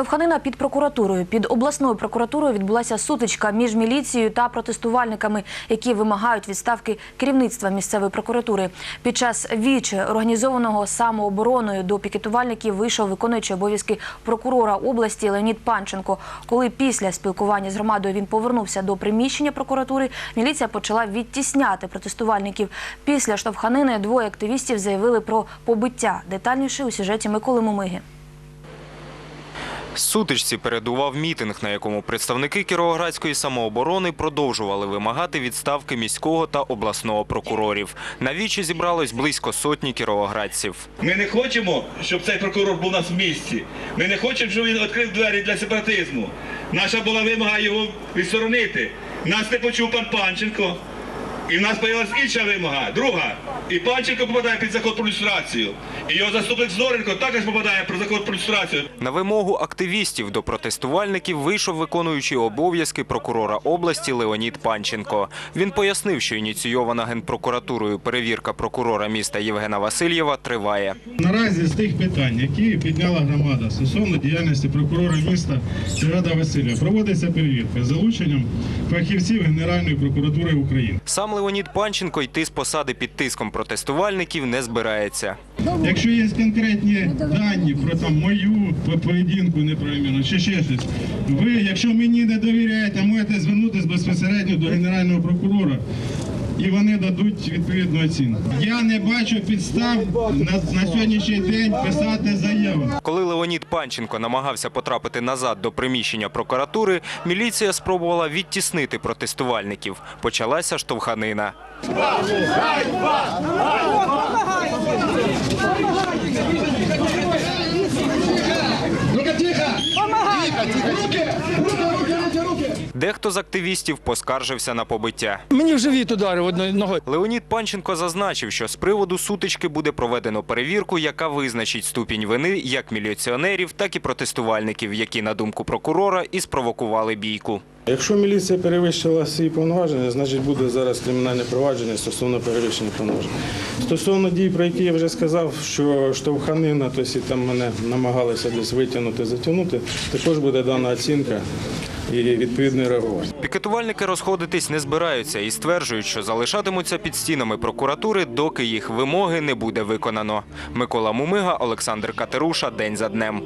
Штовханина під прокуратурою. Під обласною прокуратурою відбулася сутичка між міліцією та протестувальниками, які вимагають відставки керівництва місцевої прокуратури. Під час вічі організованого самообороною до пікетувальників вийшов виконуючий обов'язки прокурора області Леонід Панченко. Коли після спілкування з громадою він повернувся до приміщення прокуратури, міліція почала відтісняти протестувальників. Після штовханини двоє активістів заявили про побиття. Детальніше у сюжеті Миколи Мумиги. Сутичці передував мітинг, на якому представники Кіровоградської самооборони продовжували вимагати відставки міського та обласного прокурорів. На вічі зібралось близько сотні кіровоградців. Ми не хочемо, щоб цей прокурор був у нас в місті. Ми не хочемо, щоб він відкрив двері для сепаратизму. Наша була вимога його відсторонити. Нас не почув пан Панченко. І в нас з'явилася інша вимога. Друга. І Панченко попадає під закон про люстрацію. І його заступник Зоренко також попадає про закон про люстрацію. На вимогу активістів до протестувальників вийшов виконуючий обов'язки прокурора області Леонід Панченко. Він пояснив, що ініційована генпрокуратурою перевірка прокурора міста Євгена Васильєва триває. Наразі з тих питань, які підняла громада стосовно діяльності прокурора міста Євгена Васильєва, проводиться перевірка з залученням фахівців Генеральної прокуратури України. Сам Леонід Панченко йти з посади під тиском протестувальників не збирається. Якщо є конкретні дані про там мою поведінку неправильну чи ще щось, ви, якщо мені не довіряєте, можете звернутися безпосередньо до Генерального прокурора. І вони дадуть відповідну оцінку. Я не бачу підстав на, на сьогоднішній день писати заяву. Коли Леонід Панченко намагався потрапити назад до приміщення прокуратури, міліція спробувала відтіснити протестувальників. Почалася штовханина. Дехто з активістів поскаржився на побиття. Мені в живіт ударив одною ногою. Леонід Панченко зазначив, що з приводу сутички буде проведено перевірку, яка визначить ступінь вини як міліціонерів, так і протестувальників, які, на думку прокурора, і спровокували бійку. Якщо міліція перевищила свої повноваження, значить буде зараз кримінальне провадження стосовно перевищення повноважень. Стосовно дій, про які я вже сказав, що штовханина, тобто там мене намагалися десь витягнути, затягнути, також буде дана оцінка і відповідне реагування. Пікетувальники розходитись не збираються і стверджують, що залишатимуться під стінами прокуратури, доки їх вимоги не буде виконано. Микола Мумига, Олександр Катеруша. День за днем.